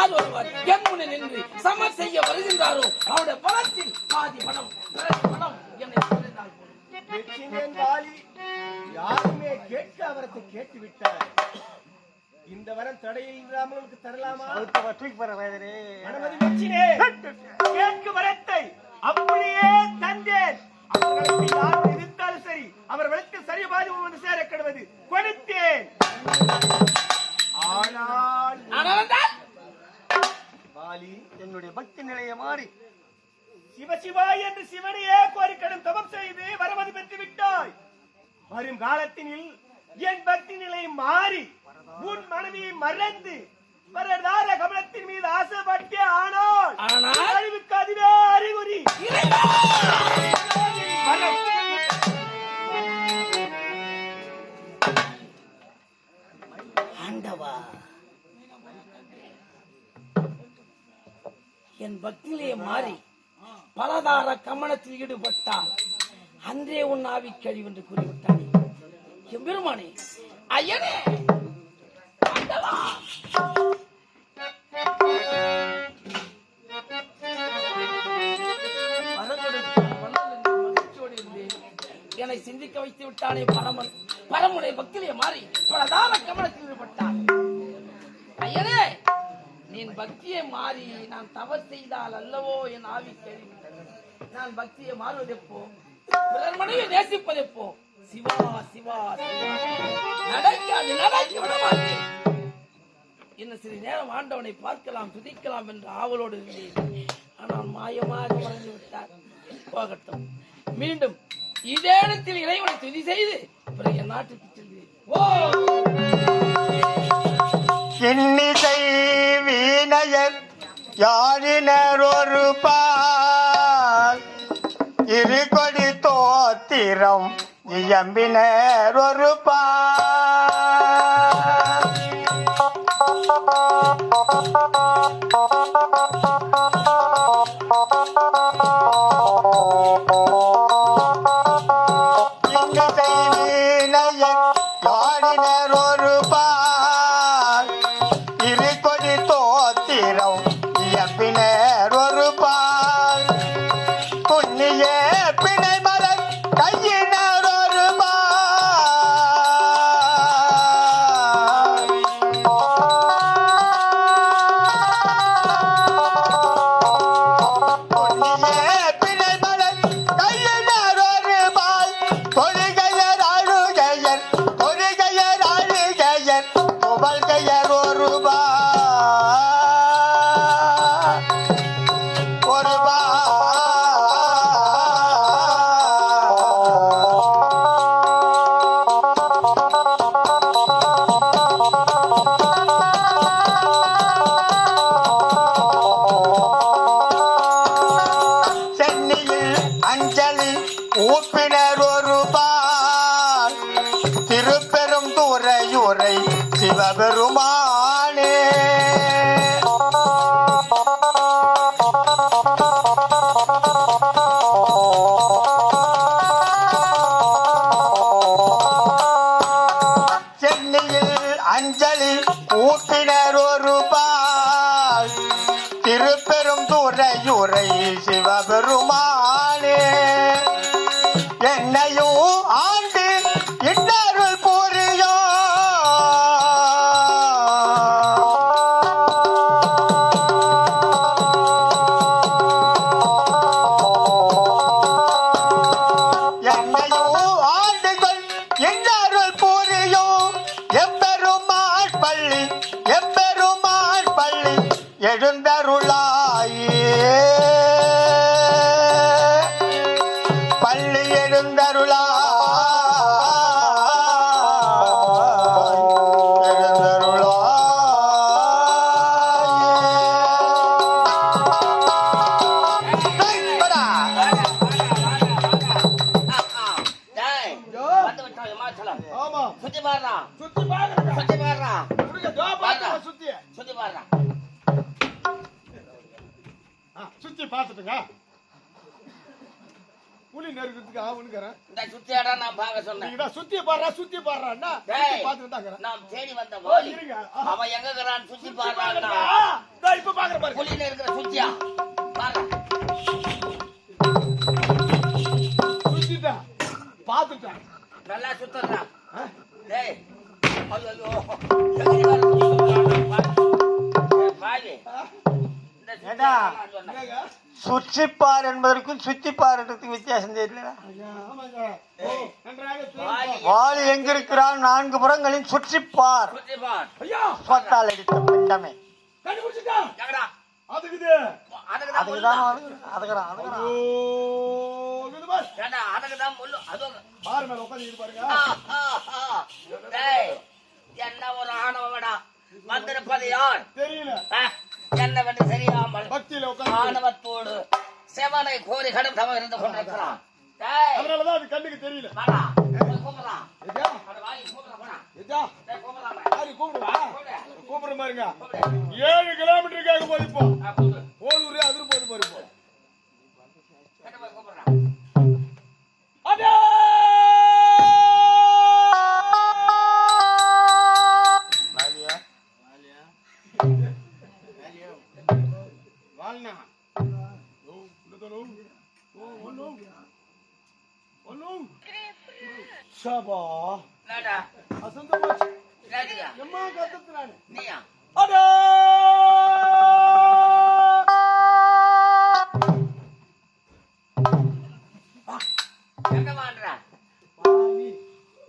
யார் ஒருவர் என் நின்று சமர் செய்ய வருகின்றாரோ? அவருடைய பலத்தில் பாதி பணம் பணம் என்னை யாருமே கேட்க அவரத்தை கேட்டு விட்டார் இந்த வரம் தடையில்லாமல் தரலாமா? தூக்கி வர வயதனே அனுமதி வரத்தை வரும் காலத்தினில் என் பக்தி நிலை மாறி உன் மனைவியை மறந்து வரதார கமலத்தின் மீது ஆசைப்பட்டே ஆனால் அழிவுக்கு அதுவே அறிகுறி. ஆண்டவா என் பக்தியிலே மாறி பலதார கமனத்தில் ஈடுபட்டால் அன்றே உன் ஆவி கழிவு என்று கூறிவிட்டானே எம்பெருமானே ஐயனே என்னை சிந்திக்க வைத்து விட்டானே பரமன். பரமுடைய பக்திலே மாறி பிரதான கவனத்தில் ஈடுபட்டான் ஐயனே நீ பக்தியை மாறி நான் தவறு செய்தால் அல்லவோ என் ஆவி கேள்வி நான் பக்தியை மாறுவதெப்போ? மனைவி நேசிப்பதை போ சிவா சிவா நடக்காது நடக்க விட மாட்டேன். இன்னும் சிறிது நேரம் ஆண்டவனை பார்க்கலாம் துதிக்கலாம் என்று ஆவலோடு இருந்தேன். ஆனால் மாயமாக மறைந்து விட்டார். போகட்டும். மீண்டும் இதே இடத்தில் இறைவனை துதி செய்து பிறகு நாட்டுக்கு செல்கிறேன் ஓ! இன்னிசை வீணையர் யாழினர் ஒரு பா வீரம் இயம்பினர் ஒரு பால் என்னையோ ஆண்டு இன்னருள் போறியோ என்னையும் ஆண்டுகள் இன்னருள் புரியோ எம்பெருமாள் பள்ளி எம்பெருமாள் பள்ளி புலி நெருக்கிறதுக்கு ஆகுனுக்கிறேன் இந்த சுத்தியாடா நான் பாக்க சொன்னேன். நீங்க சுத்தி பாடுறா சுத்தி பாடுறான்னா பாத்துட்டு தான் நான் தேடி வந்த வாலி. இருங்க. அவன் எங்க இருக்கிறான் சுத்தி பாடுறான்னா இப்ப பாக்குற பாரு. புலி நெருக்கிற சுத்தியா? பாரு. சுத்திட்டா? பாத்துட்டா நல்லா சுத்தறா. டேய் ஐயோ ஐயோ பாலி. சுற்றிப்பார் என்பதற்கும் சுத்திப்பார் என்றதுக்கும் வித்தியாசம் தெரியலடா. வாள் எங்கிருக்கிறான்? நான்கு புறங்களின் சுற்றிப்பார். சொத்தால் அடித்த பண்டமே. அதுக்குதான் அதுக்குறான் என்ன ஒரு ஆணவடா வந்திருப்பது யார்? தெரியல. என்னவென்று தெரியாமல் ஆணவத்தோடு செவனை கோரி கடும் தவம் இருந்து கொண்டிருக்கிறான். அது கண்ணுக்கு தெரியல. கூப்பிடுற மாதிரி ஏழு கிலோமீட்டருக்காக போதிப்போம் ஓடு அதிர் போது. போயிருப்போம் నాడా అసంత పోచి రాజుగా ఎమ్మ కత్తుతున్నాను నీయా అడా எங்க வாழ்றா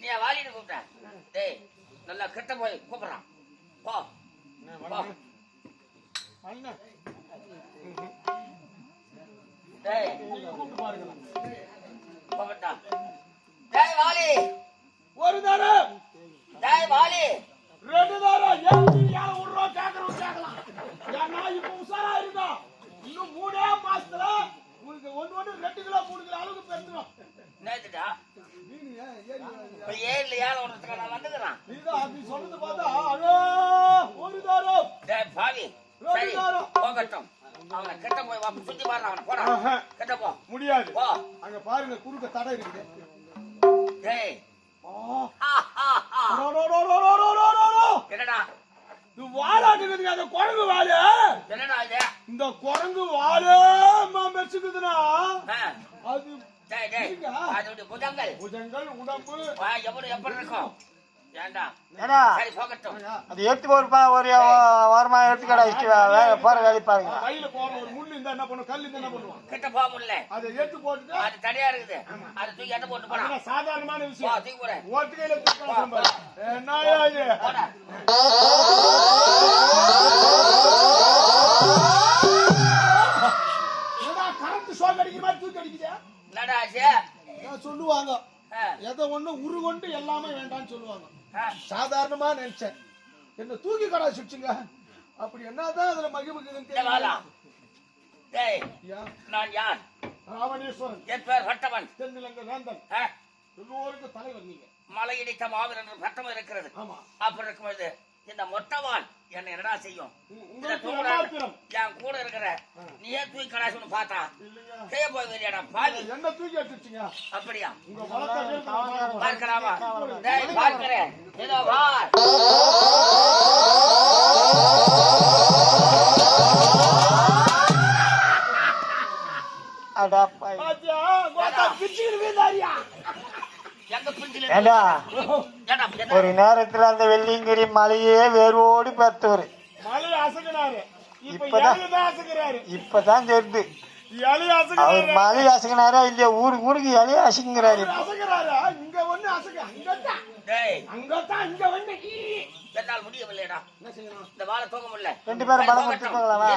நீ வாலின்னு கூப்பிட்டா. டேய் நல்லா கெட்ட போய் கூப்பிடுறான். போ. டேய். கூப்பிட்டு பாருங்க. டேய் வாலி. தரம் டேய், வாலி. ரெண்டு தரம் ஏன் ஏன்னா இப்ப இன்னும் மூணே மாசத்துல உங்களுக்கு ஒண்ணு ஒண்ணு ரெண்டு கிலோ மூணு கிலோ அளவுக்கு பெருந்துடும்? இப்ப ஏழுல ஏழை விடுறதுக்கு நான் வந்துக்கிறேன். இதுதான் அப்படி சொன்னது பார்த்தா அடே ஒரு தரம் டேய், பாவி. சரி, போகட்டும். அவனை கிட்ட போய் வா, சுத்தி பாரு அவனை, போடா. கிட்ட போ. முடியாது. அங்க பாருங்க குறுக்க தடை இருக்குது டேய். என்னடா? இது வாழாட்டுக்குதுங்க அந்த குரங்கு வாழு. என்னடா இது? இந்த குரங்கு வாழு மெச்சுக்குதுன்னா அது புதங்கள். புஜங்கள் உடம்பு. எப்படி எப்படி இருக்கும்? ஏண்டா? ஏடா சரி போகட்டும் அது எடுத்து ஒரு பா ஒரு வாரமா எடுத்துக்கடா இஷ்டி வேலை போற வேலை பாருங்க. கையில போற ஒரு முள்ளு இருந்தா என்ன பண்ணும்? கல் என்ன பண்ணுவான்? கிட்ட போக முடியல. அதை எடுத்து போட்டுட்டு அது தனியா இருக்குது. அதை தூக்கி எட்ட போட்டு போடா. அதெல்லாம் சாதாரணமான விஷயம். தூக்கி போட. ஓட்டு கையில இது? கரண்ட் அடிக்கிற மாதிரி தூக்கி அடிக்குதே? என்னடா ஆச்சு? நான் சொல்லுவாங்க? எதை ஒண்ணு உரு கொண்டு எல்லாமே வேண்டாம்னு சொல்லுவாங்க. சாதாரணமா நினைச்சேன். என்ன தூக்கி கடா சுச்சுங்க அப்படி என்னதான் அதுல ஐயா, நான் யார்? ராவணேஸ்வரன். என் பேர் ஹட்டவன். தென்னிலங்க வேந்தன். எல்லோருக்கும் தலைவர் நீங்க. மலையிடித்த மாவீரன் பட்டம் இருக்கிறது. ஆமா. அப்படி இருக்கும்போது இந்த மொட்டவால் என்ன என்னடா செய்யும்? என் கூட இருக்கிற நீயே தூக்கி கடாசு பார்த்தா? செய்ய போய் வெளியாடா பாதி என்ன தூக்கி எடுத்துச்சீங்க அப்படியா? பார்க்கலாமா? பார்க்கிறேன் இதோ பார். எங்க பிஞ்சில ஒரு நேரத்தில் அந்த வெள்ளிங்கிரி மலையே வேரோடு பார்த்தவர் இப்பதான் தெரியுது. அவர் மலை அசங்கினாரா இல்லையா? ஊருக்கு ஊருக்கு இலைய அசங்கிறாரு ரெண்டு பேரும் படம் கொடுத்துருக்காங்களா